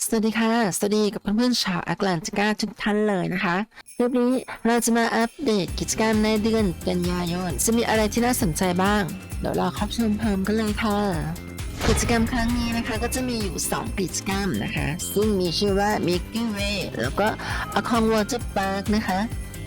สวัสดีค่ะ สวัสดีกับเพื่อนๆชาวแอตแลนติกาทุกท่านเลยนะคะคลิปนี้เราจะมาอัปเดตกิจกรรมในเดือนกันยายน จะมีอะไรที่น่าสนใจบ้าง เดี๋ยวเราเข้าชมพร้อมกันเลยค่ะ กิจกรรมครั้งนี้นะคะก็จะมีอยู่ 2 กิจกรรมนะคะ ซึ่งมีชื่อว่า Mickey Way แล้วก็ a c o n Water Park นะคะ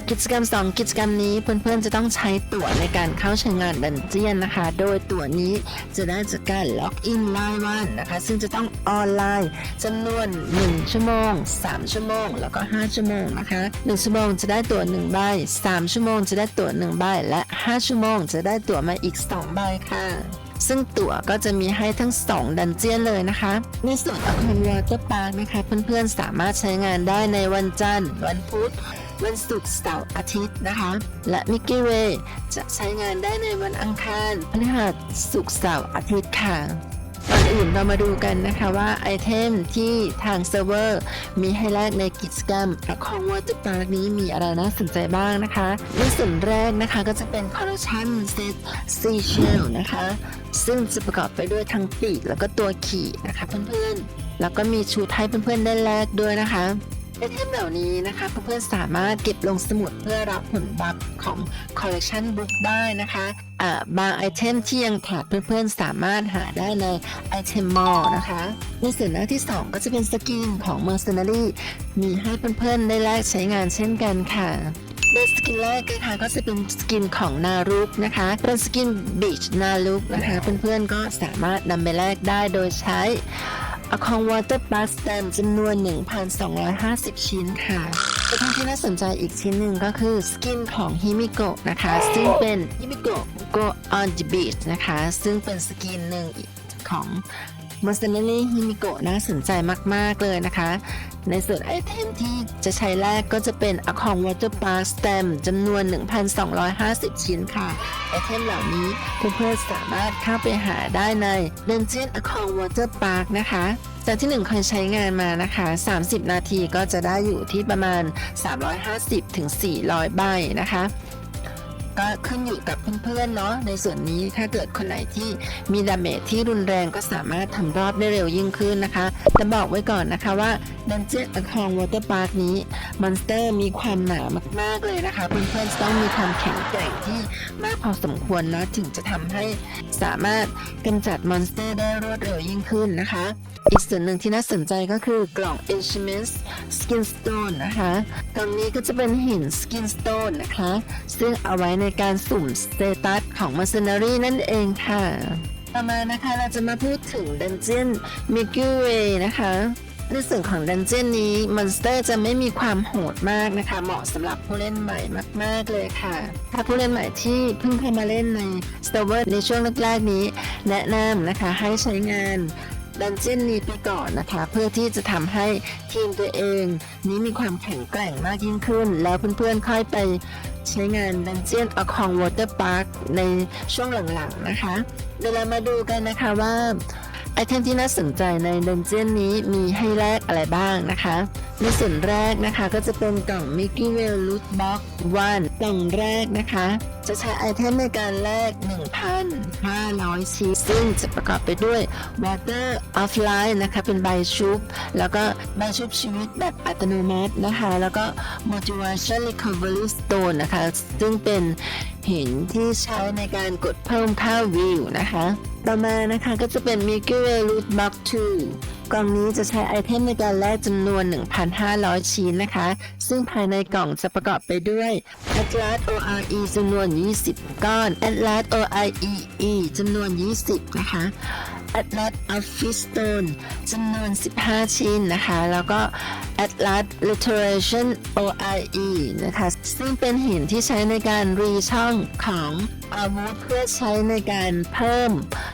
กิจกรรม 2 กิจกรรมนี้เพื่อนๆจะต้องใช้ตั๋วในการเข้าใช้งานดันเจียนนะคะ โดยตั๋วนี้จะได้จากการล็อกอินรายวันนะคะ ซึ่งจะต้องออนไลน์จำนวน 1 ชั่วโมง 3 ชั่วโมง แล้วก็ 5 ชั่วโมงนะคะ 1 ชั่วโมงจะได้ตั๋ว1ใบ3 ชั่วโมงจะได้ตั๋ว1ใบและ 5 ชั่วโมงจะได้ตั๋วมาอีก 2 ใบค่ะซึ่งตั๋วก็จะมีให้ทั้ง 2 ดันเจียนเลยนะคะ ในส่วนอาคารวอเตอร์พาร์คนะคะ เพื่อนๆสามารถใช้งานได้ในวันจันทร์ วันพุธ วันศุกร์เสาร์อาทิตย์นะคะ และมิกกี้เวย์จะใช้งานได้ในวันอังคารพฤหัสศุกร์เสาร์อาทิตย์ค่ะก่อนอื่นเรามาดูกันนะคะว่าไอเทมที่ทางเซิร์ฟเวอร์มีให้แลกในกิจกรรมของวอเตอร์พาร์นี้มีอะไรน่าสนใจบ้างนะคะในส่วนแรกนะคะก็จะเป็นคอลเลคชันเซตซีเชลนะคะ ซึ่งจะประกอบไปด้วยทั้งปีกแล้วก็ตัวขี่นะคะเพื่อนๆ แล้วก็มีชุดให้เพื่อนๆได้แลกด้วยนะคะ ไอเทมเหล่านี้นะคะเพื่อนๆสามารถเก็บลงสมุดเพื่อรับผลบัฟของ Collection Book ได้นะคะบางไอเทมที่ยังขาดเพื่อนๆสามารถหาได้ใน Item Mall นะคะ ในส่วนหน้าที่ 2 ก็จะเป็นสกินของ Mercenary มีให้เพื่อนๆได้แลกใช้งานเช่นกันค่ะโดยสกินแรกนะคะก็จะเป็นสกินของนารุกนะคะ เป็นสกินบีชนารุกนะคะ เพื่อนๆก็สามารถนำไปแลกได้โดยใช้ อคองวอเตอร์ปลัสแตมจำนวน 1,250 ชิ้นค่ะและที่น่าสนใจอีกชิ้นหนึ่งก็คือสกินของฮิมิโกะนะคะ ซึ่งเป็นฮิมิโกะโกออนจิบีชนะคะ ซึ่งเป็นสกินหนึ่งของ m e r c e n a r y Himiko น่าสนใจมาก ๆ เลยนะคะ ในส่วนไอเทมที่จะใช้แรกก็จะเป็น a c o n Water Park Stamp จำนวน 1,250 ชิ้นค่ะ ไอเทมเหล่านี้เพื่อนๆสามารถเข้าไปหาได้ใน Dungeon a c o n Water Park นะคะจากที่หนึ่งเคยใช้งานมานะคะ 30 นาทีก็จะได้อยู่ที่ประมาณ 350ถึง400 ใบนะคะ ก็ขึ้นอยู่กับเพื่อนๆเนาะในส่วนนี้ถ้าเกิดคนไหนที่มีดาเมจที่รุนแรงก็สามารถทำรอบได้เร็วยิ่งขึ้นนะคะแต่บอกไว้ก่อนนะคะว่าดันเจี้ยนอคองวอเตอร์พาร์คนี้มอนสเตอร์มีความหนามากๆเลยนะคะ เพื่อนๆจะต้องมีความแข็งแกร่งที่มากพอสมควรเนาะถึงจะทำให้สามารถกำจัดมอนสเตอร์ได้รวดเร็วยิ่งขึ้นนะคะ อีกส่วนหนึ่งที่น่าสนใจก็คือกล่อง Ancient Skin Stone นะคะกล่องนี้ก็จะเป็นหิน Skin Stone นะคะ ซึ่งเอาไว้ในการสุ่มสเตตัสของ Mercenary นั่นเองค่ะ ต่อมานะคะเราจะมาพูดถึง Dungeon m i k u w a y นะคะในส่วนของดันเจียนนี้มอนสเตอร์จะไม่มีความโหดมากนะคะ เหมาะสำหรับผู้เล่นใหม่มาก ๆ เลยค่ะ ถ้าผู้เล่นใหม่ที่เพิ่งเข้ามาเล่นใน s t a r w a r ในช่วงแรก ๆ นี้ แนะนำนะคะให้ใช้งาน ดันเจียนนี้ไปก่อนนะคะ เพื่อที่จะทำให้ทีมตัวเอง นี้มีความแข็งแกร่งมากยิ่งขึ้น แล้วเพื่อนๆค่อยไปใช้งานดันเจียนอคองวอเตอร์พาร์คในช่วงหลังๆนะคะเดี๋ยวเรามาดูกันนะคะว่าไอเทมที่น่าสนใจในดันเจียนนี้มีให้แลกอะไรบ้างนะคะ ในส่วนแรกนะคะก็จะเป็นกล่อง Mickey w e l l Loot Box 1กล่องแรกนะคะ จะใช้ไอเทมในการแลก 1,500 ชิ้นซึ่งจะประกอบไปด้วย Water of Life นะคะ เป็นใบชุบ แล้วก็ใบชุบชีวิตแบบอัตโนมัตินะคะ แล้วก็ Motivation Recovery Stone นะคะ ซึ่งเป็นหินที่ใช้ในการกดเพิ่มค่าวิวนะคะ ต่อมานะคะก็จะเป็น Mickey w e l l Loot Box 2กล่องนี้จะใช้ไอเทมในการแลกจำนวน 1,500 ชิ้นนะคะ ซึ่งภายในกล่องจะประกอบไปด้วย Atlas ORE จำนวน 20 ก้อน Atlas OREE จำนวน 20 นะคะ Atlas Office Stone จำนวน 15 ชิ้นนะคะ แล้วก็ Atlas Literation ORE นะคะ ซึ่งเป็นหินที่ใช้ในการรีช่องของอาวุธเพื่อใช้ในการเพิ่ม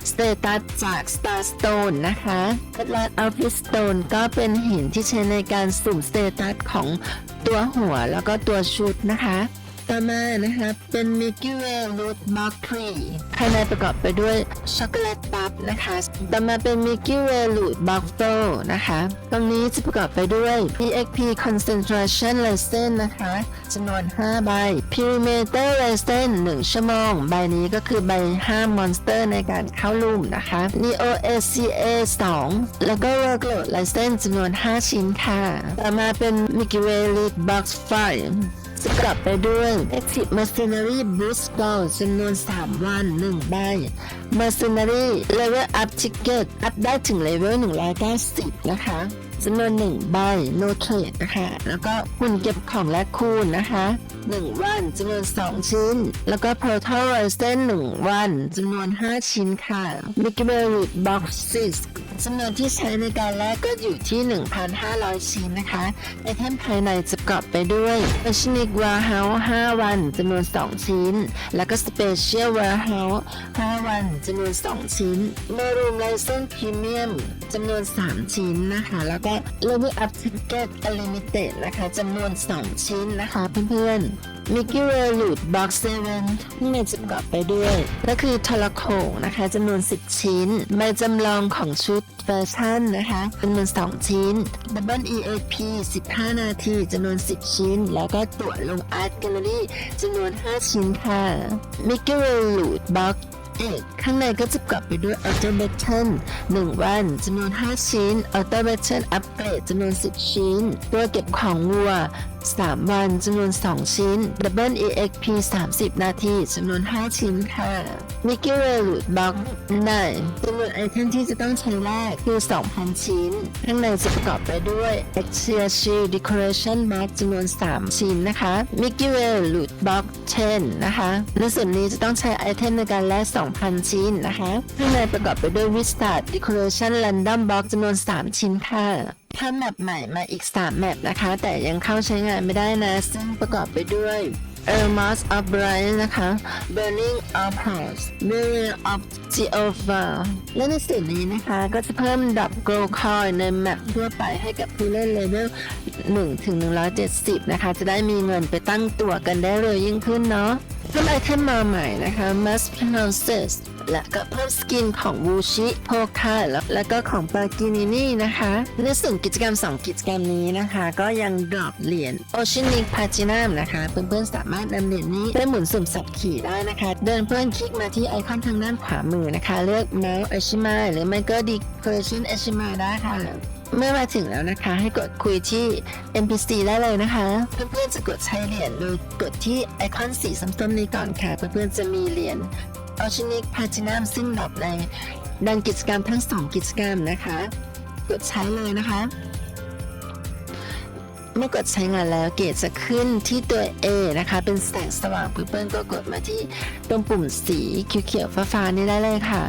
สเตตัสจาก Star Stone นะคะ Atlas Office Stone ก็เป็นหินที่ใช้ในการสุ่มสเตตัสของตัวหัวแล้วก็ตัวชุดนะคะ ต่อมานะคะเป็น Milky Way Root Bulk Tree ภายในประกอบไปด้วยช็อกโกแลตบัฟนะคะต่อมาเป็น Milky Way Root Bulk Flow นะคะตรงนี้จะประกอบไปด้วย EXP Concentration Resin นะคะจำนวน 5 ใบ Perimeter Resin 1 ชั่วโมง ใบนี้ก็คือใบ5 Monster ในการเข้าลุ่มนะคะ Neo SCA 2 แล้วก็ Workload Resin จำนวน 5 ชิ้นค่ะ ต่อมาเป็น Milky Way Root Box 5 จะกลับไปด้วย Active Mercenary Boost Gold จำนวน 3 วัน 1 ใบ Mercenary Level Up Ticket อัพได้ถึงเลเวล190 นะคะจำนวน1ใบ No Trade นะคะ แล้วก็หุ่นเก็บของและคูณนะคะ 1 วันจำนวน 2 ชิ้น แล้วก็ Portal Horizon 1 วันจำนวน 5 ชิ้นค่ะ Mickey Mouse Root Boxes จำนวนที่ใช้ในการแลกก็อยู่ที่ 1,500 ชิ้นนะคะไอเทมภายในจะประกอบไปด้วย a s h n i c Warehouse 5 วันจำนวน 2 ชิ้น แล้วก็ Special Warehouse 5 วันจำนวน 2 ชิ้น Maroon License Premium จำนวน 3 ชิ้นนะคะ แล้วก็ Level Up Ticket Unlimited นะคะจำนวน 2 ชิ้นนะคะเพื่อนๆ Mickey Way Root Box 7ข้างในจะประกอบไปด้วย ก็คือทรโขงนะคะจำนวน 10 ชิ้นใบจำลองของชุดแฟชั่นนะคะจำนวน 2 ชิ้น Double EAP 15 นาทีจำนวน 10 ชิ้น แล้วก็ตั๋วลง Art Gallery จำนวน 5 ชิ้นค่ะ Mickey Loot Box เอกข้างในก็จะประกอบไปด้วย Auto Button 1 วันจำนวน 5 ชิ้น Auto Button อัปเกรดจำนวน 10 ชิ้น ตัวเก็บของวัว 3 วันจำนวน 2 ชิ้น Double EXP 30 นาทีจำนวน 5 ชิ้นค่ะ Mickey Way Root Box 9จำนวนไอเทมที่จะต้องใช้แรกคือ 2,000 ชิ้น ข้างในจะประกอบไปด้วย Exia Shield Decoration Mask จำนวน 3 ชิ้นนะคะ Mickey Way Root Box 10 นะคะ ในส่วนนี้จะต้องใช้ไอเทมในการแลก2,000 ชิ้นนะคะ ข้างในประกอบไปด้วย Wizard Decoration Random Box จำนวน 3 ชิ้นค่ะ ถ้าแมปใหม่มาอีก 3 แมปนะคะ แต่ยังเข้าใช้งานไม่ได้นะ ซึ่งประกอบไปด้วย e r m a s of Bright นะคะ Burning of House Mirror of Jehovah และในส่วนนี้นะคะก็จะเพิ่มดับ Gold Coin ในแมปทั่วไปให้กับผู้เล่นเลเวล1ถึง170 นะคะ จะได้มีเงินไปตั้งตัวกันได้เร็วยิ่งขึ้นเนาะ เพิ่มไอเทมมาใหม่นะคะ Mass Pronounces และก็เพิ่มสกินของวูชิโพคาแล้วแล้วก็ของปากินินี่นะคะ ในส่วนกิจกรรม 2 กิจกรรมนี้นะคะ ก็ยังดรอปเหรียญ Oceanic Platinum นะคะ เพื่อนๆสามารถนำเหรียญนี้ไปหมุนสุ่มสับขี่ได้นะคะ เดินเพื่อนคลิกมาที่ไอคอนทางด้านขวามือนะคะ เลือก Mouse Ashima หรือไม่ก็ Decoration Ashima ได้ค่ะ เมื่อมาถึงแล้วนะคะ ให้กดคุยที่ NPC ได้เลยนะคะ เพื่อนๆจะกดใช้เหรียญโดยกดที่ไอคอนสีส้มๆนี้ก่อนค่ะ เพื่อนๆจะมีเหรียญออชินิกพาจินัมซึ่งดรอปในดังกิจกรรมทั้ง 2 กิจกรรมนะคะ กดใช้เลยนะคะ เมื่อกดใช้งานแล้วเกจจะขึ้นที่ตัว A นะคะ เป็นแสงสว่างเพื่อนๆก็กดมาที่ตรงปุ่มสีเขียวๆฟ้าๆนี่ได้เลยค่ะ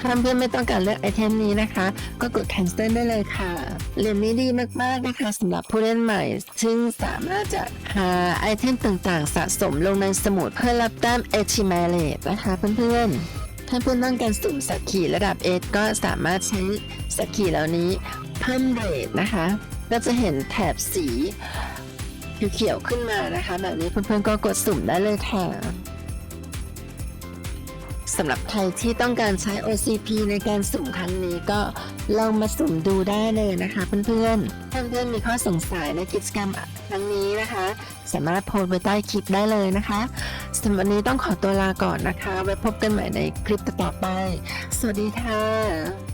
ถ้าเพื่อนไม่ต้องการเลือกไอเทมนี้นะคะ ก็กด cancel ได้เลยค่ะเหรียญนี้ดีมากๆนะคะสำหรับผู้เล่นใหม่ ซึ่งสามารถจะหาไอเทมต่างๆ สะสมลงในสมุดเพื่อรับแต้ม a c h i m a l e นะคะเพื่อนๆ ถ้าเพื่อนต้องการสุ่มสักขีระดับ S ก็สามารถใช้สักขีเหล่านี้เพิ่มเรทนะคะ ก็จะเห็นแถบสีเขียวๆขึ้นมานะคะ แบบนี้เพื่อนๆก็กดสุ่มได้เลยค่ะ สำหรับใครที่ต้องการใช้ OCP ในการสุ่มครั้งนี้ก็ลองมาสุ่มดูได้เลยนะคะเพื่อนๆถ้าเพื่อนมีข้อสงสัยในกิจกรรมครั้งนี้นะคะ สามารถโพสต์ไว้ใต้คลิปได้เลยนะคะสำหรับวันนี้ต้องขอตัวลาก่อนนะคะ ไว้พบกันใหม่ในคลิปต่อไป สวัสดีค่ะ